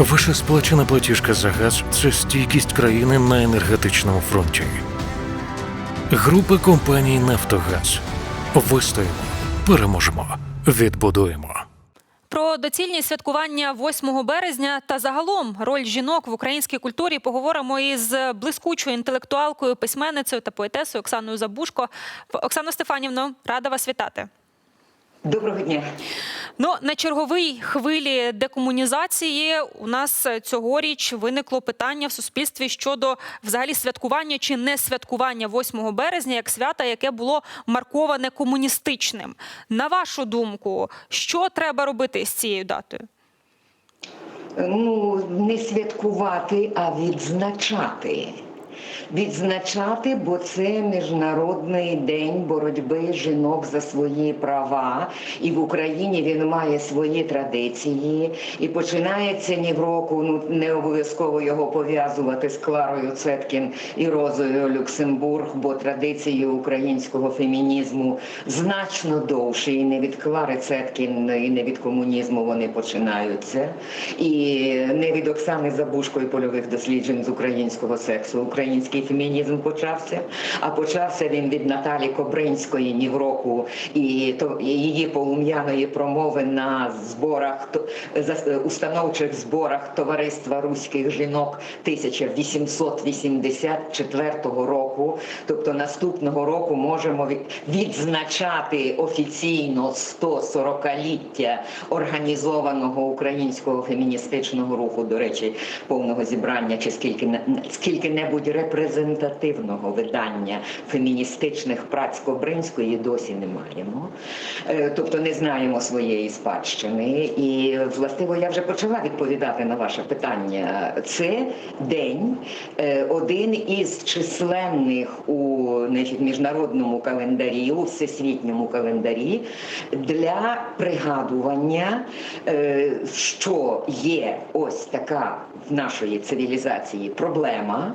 Ваша сплачена платіжка за газ це стійкість країни на енергетичному фронті. Група компаній Нафтогаз. Вистоїмо, переможемо, відбудуємо. Про доцільність святкування 8 березня та загалом роль жінок в українській культурі поговоримо із блискучою інтелектуалкою, письменницею та поетесою Оксаною Забушко. Оксано Стефанівно, рада вас вітати. Доброго дня. Ну на черговій хвилі декомунізації у нас цьогоріч виникло питання в суспільстві щодо взагалі святкування чи не святкування 8 березня як свята, яке було марковане комуністичним. На вашу думку, що треба робити з цією датою? Ну, не святкувати, а відзначати. Відзначати, бо це міжнародний день боротьби жінок за свої права, і в Україні він має свої традиції. І починається ні в року. Ну не обов'язково його пов'язувати з Кларою Цеткін і Розою Люксембург, бо традиції українського фемінізму значно довше, і не від Клари Цеткін, і не від комунізму вони починаються, і не від Оксани Забушко і польових досліджень з українського сексу. Український фемінізм почався, а почався він від Наталі Кобринської ні в року і то її полум'яної промови на зборах установчих зборах товариства руських жінок 1884 року. Тобто наступного року можемо відзначати офіційно 140-ліття організованого українського феміністичного руху. До речі, повного зібрання чи скільки не- скільки-небудь репрезентативного видання феміністичних праць Кобринської досі не маємо. Е, Тобто не знаємо своєї спадщини. І властиво я вже почала відповідати на ваше питання. Це день, е, один із численних у значить, міжнародному календарі, у всесвітньому календарі для пригадування, е, що є ось така в нашої цивілізації проблема.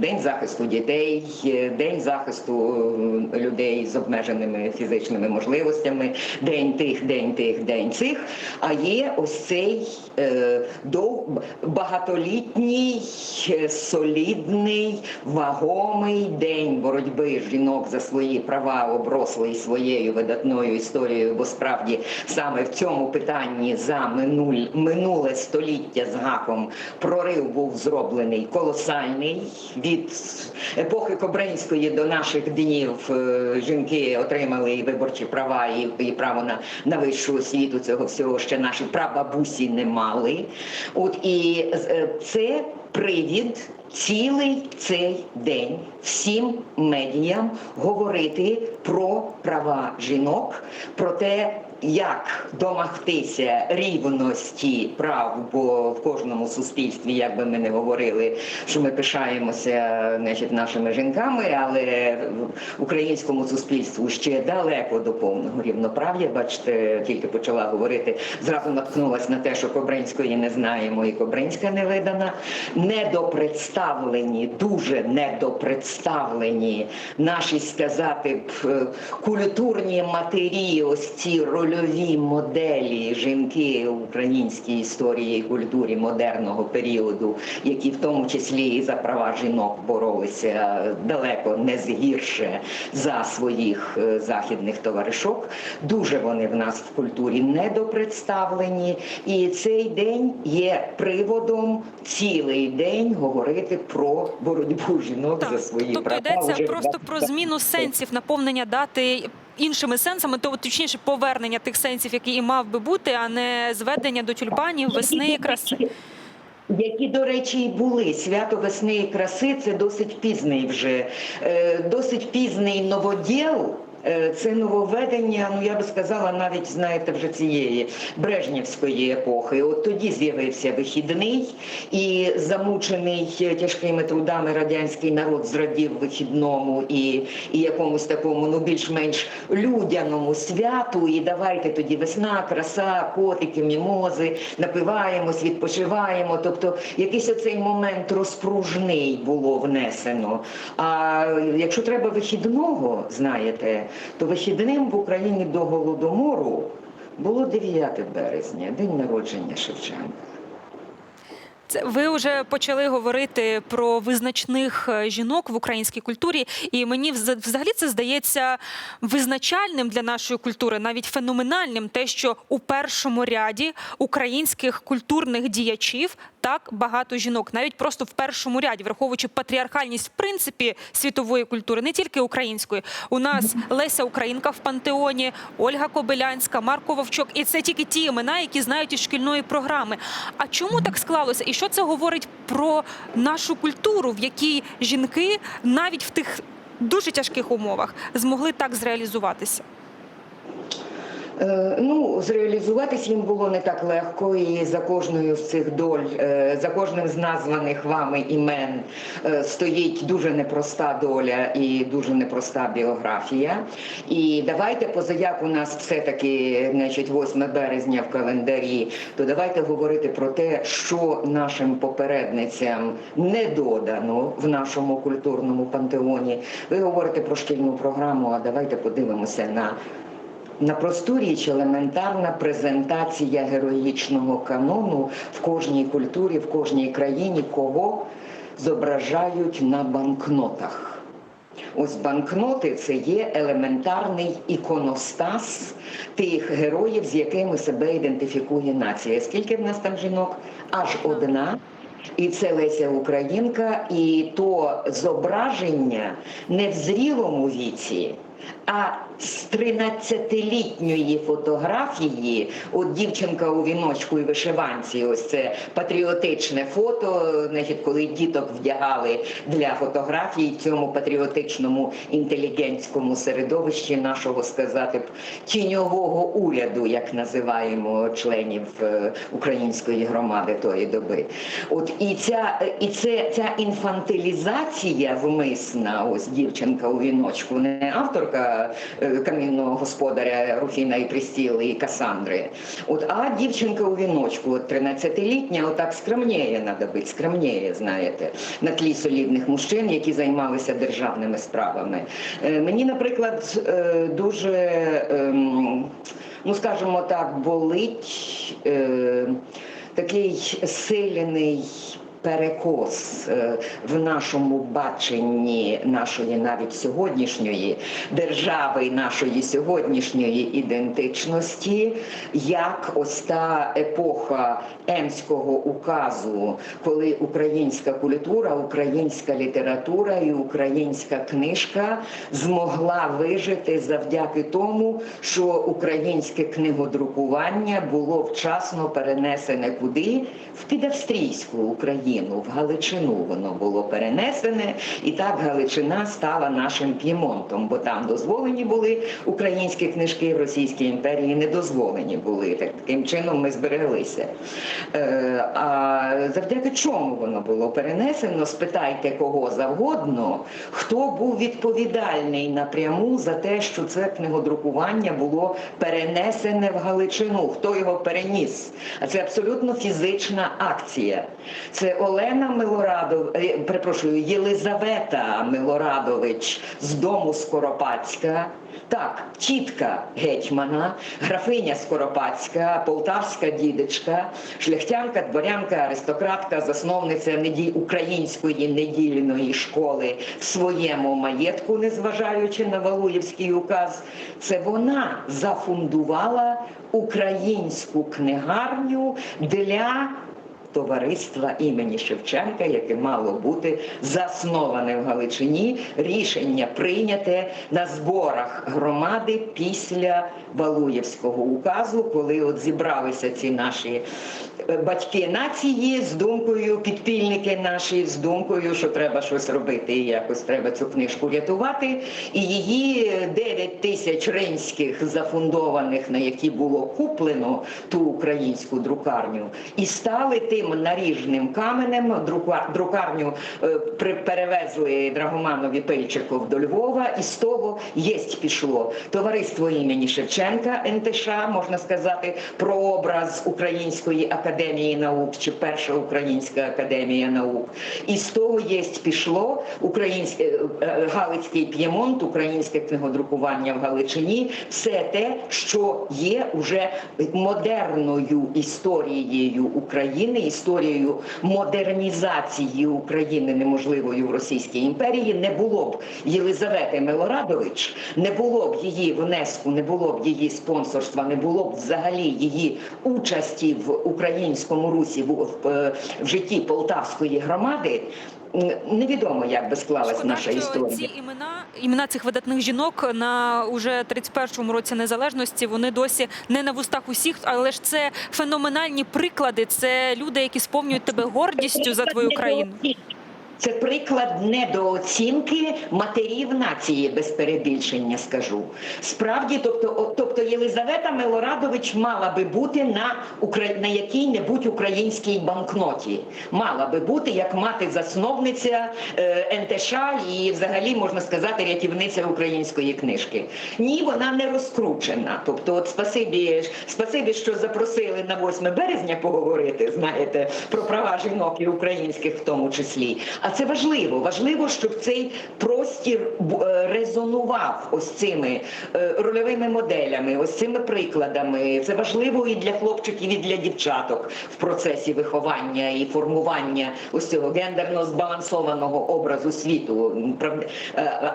День захисту дітей, е, день захисту е, людей з обмеженими фізичними можливостями, день тих, день тих, день цих. А є ось цей е, дов, багатолітній, солідний, вагомий день боротьби жінок за свої права, оброслий своєю видатною історією, бо справді саме в цьому питанні за минуль, минуле століття з гаком прорив був зроблений колосальний. Від епохи Кобринської до наших днів е, жінки отримали і виборчі права, і, і право на, на вищу освіту. Цього всього ще наші прабабусі не мали. От і е, це привід цілий цей день всім медіям говорити про права жінок, про те, як домогтися рівності прав, бо в кожному суспільстві, як би ми не говорили, що ми пишаємося значить, нашими жінками, але в українському суспільству ще далеко до повного рівноправ'я. Бачите, тільки почала говорити, зразу наткнулась на те, що Кобринської не знаємо, і Кобринська не видана. Недопредставлені, дуже недопредставлені наші сказати б е, культурні матері, ось ці рольові моделі жінки в українській історії і культурі модерного періоду, які в тому числі і за права жінок боролися далеко не згірше за своїх е, західних товаришок. Дуже вони в нас в культурі недопредставлені, і цей день є приводом цілий день говорити про боротьбу жінок за свої тобто права. йдеться вже просто про зміну сенсів наповнення дати іншими сенсами, то точніше повернення тих сенсів, які і мав би бути, а не зведення до тюльпанів, весни і краси. Які, до речі, і були свято весни і краси, це досить пізний вже, е, досить пізний новоділ. Е, Це нововведення, ну я би сказала, навіть знаєте, вже цієї Брежнівської епохи. От тоді з'явився вихідний, і замучений тяжкими трудами радянський народ зрадів вихідному і, і якомусь такому, ну більш-менш людяному святу. І давайте тоді весна, краса, котики, мімози, напиваємось, відпочиваємо. Тобто якийсь оцей момент розпружний було внесено. А якщо треба вихідного, знаєте, то вихідним в Україні до голодомору було 9 березня, день народження Шевченка. Це ви вже почали говорити про визначних е, жінок в українській культурі, і мені взагалі це здається визначальним для нашої культури, навіть феноменальним, те, що у першому ряді українських культурних діячів так багато жінок, навіть просто в першому ряді, враховуючи патріархальність в принципі світової культури, не тільки української. У нас Леся Українка в пантеоні, Ольга Кобилянська, Марко Вовчок, і це тільки ті імена, які знають із шкільної програми. А чому так склалося? І що це говорить про нашу культуру, в якій жінки навіть в тих дуже тяжких умовах змогли так зреалізуватися? Е, Ну, зреалізуватись їм було не так легко, і за кожною з цих доль, е, за кожним з названих вами імен е, стоїть дуже непроста доля і дуже непроста біографія. І давайте, позаяк у нас все-таки значить, 8 березня в календарі, то давайте говорити про те, що нашим попередницям не додано в нашому культурному пантеоні. Ви говорите про шкільну програму, а давайте подивимося на на просту річ елементарна презентація героїчного канону в кожній культурі, в кожній країні, кого зображають на банкнотах. Ось банкноти це є елементарний іконостас тих героїв, з якими себе ідентифікує нація. Скільки в нас там жінок? Аж одна. І це Леся Українка, і то зображення не в зрілому віці, а з 13-літньої фотографії, от дівчинка у віночку і вишиванці, ось це патріотичне фото, значить, коли діток вдягали для фотографії в цьому патріотичному інтелігентському середовищі нашого сказати б тіньового уряду, як називаємо членів е, української громади тої доби. От і ця і це ця інфантилізація вмисна, ось дівчинка у віночку, не авторка е, камінного господаря Руфіна і Пристіли і Касандри. От, а дівчинка у віночку, от 13-літня, отак скромніє надо бути, скромніє, знаєте, на тлі солідних мужчин, які займалися державними справами. Е, Мені, наприклад, е, дуже, ем, ну скажімо так, болить е, такий силений перекос е, в нашому баченні нашої навіть сьогоднішньої держави, нашої сьогоднішньої ідентичності, як ось та епоха Емського указу, коли українська культура, українська література і українська книжка змогла вижити завдяки тому, що українське книгодрукування було вчасно перенесене куди? В підавстрійську Україну, в Галичину воно було перенесене, і так Галичина стала нашим п'ємонтом, бо там дозволені були українські книжки в Російській імперії, не дозволені були. Так, таким чином ми збереглися. Е, а завдяки чому воно було перенесено? Спитайте кого завгодно, хто був відповідальний напряму за те, що це книгодрукування було перенесене в Галичину. Хто його переніс? А це абсолютно фізична акція. Це Олена Милорадов, е, перепрошую, Єлизавета Милорадович з дому Скоропадська. Так, тітка гетьмана, графиня Скоропадська, полтавська дідечка, шляхтянка, дворянка, аристократка, засновниця неді... української недільної школи в своєму маєтку, незважаючи на Валуєвський указ. Це вона зафундувала українську книгарню для товариства імені Шевченка, яке мало бути засноване в Галичині, рішення прийняте на зборах громади після Балуєвського указу, коли от зібралися ці наші е, батьки нації з думкою, підпільники наші з думкою, що треба щось робити, і якось треба цю книжку рятувати. І її 9 тисяч ринських зафундованих, на які було куплено ту українську друкарню, і стали тим наріжним каменем. Друкарню е, перевезли Драгоманові Пильчиков до Львова, і з того єсть пішло товариство імені Шевченка, НТШ, можна сказати, прообраз Української академії наук чи перша Українська академія наук. І з того єсть пішло українське е, Галицький п'ємонт, українське книгодрукування в Галичині, все те, що є уже модерною історією України історією модернізації України неможливою в Російській імперії, не було б Єлизавети Милорадович, не було б її внеску, не було б її спонсорства, не було б взагалі її участі в українському русі в, в, е, в житті Полтавської громади. Невідомо, як би склалась Шкода, наша історія. ці імена, імена цих видатних жінок на уже 31-му році незалежності вони досі не на вустах усіх, але ж це феноменальні приклади. Це люди, які сповнюють тебе гордістю за твою країну. Це приклад недооцінки матерів нації без перебільшення. Скажу справді, тобто, тобто Єлизавета Милорадович мала би бути на на якій-небудь українській банкноті. Мала би бути як мати-засновниця е, НТШ і, взагалі, можна сказати, рятівниця української книжки. Ні, вона не розкручена. Тобто, от спасибі, спасибі, що запросили на 8 березня поговорити, знаєте, про права жінок і українських в тому числі. А це важливо. Важливо, щоб цей простір е, резонував ось цими е, рольовими моделями, ось цими прикладами. Це важливо і для хлопчиків, і для дівчаток в процесі виховання і формування ось цього гендерно збалансованого образу світу, е,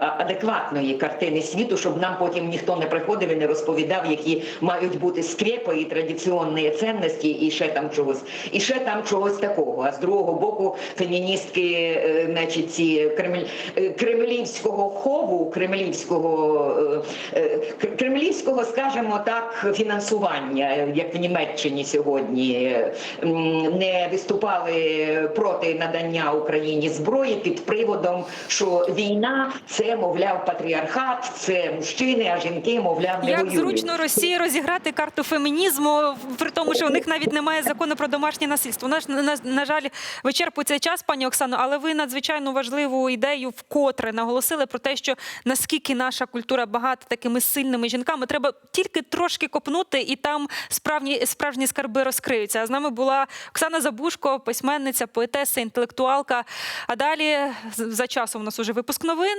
а- адекватної картини світу, щоб нам потім ніхто не приходив і не розповідав, які мають бути скрепи і традиційні цінності, і ще там чогось, і ще там чогось такого. А з другого боку, феміністки, значить, ці кремль, е, кремлівського хову, кремлівського е, е, кремлівського, скажімо так, фінансування, е, як в Німеччині сьогодні, е, не виступали проти надання Україні зброї під приводом, що війна це, мовляв, патріархат, це мужчини, а жінки, мовляв, не Як воюють. зручно Росії розіграти карту фемінізму, при тому, що у них навіть немає закону про домашнє насильство. Наш на, на, на жаль, вичерпується час, пані Оксано, але ви надзвичайно важливу ідею вкотре наголосили про те, що наскільки наша культура багата такими сильними жінками. Треба тільки трошки копнути, і там справжні справжні скарби розкриються. А з нами була Оксана Забушко, письменниця, поетеса, інтелектуалка. А далі за часом у нас уже випуск новин.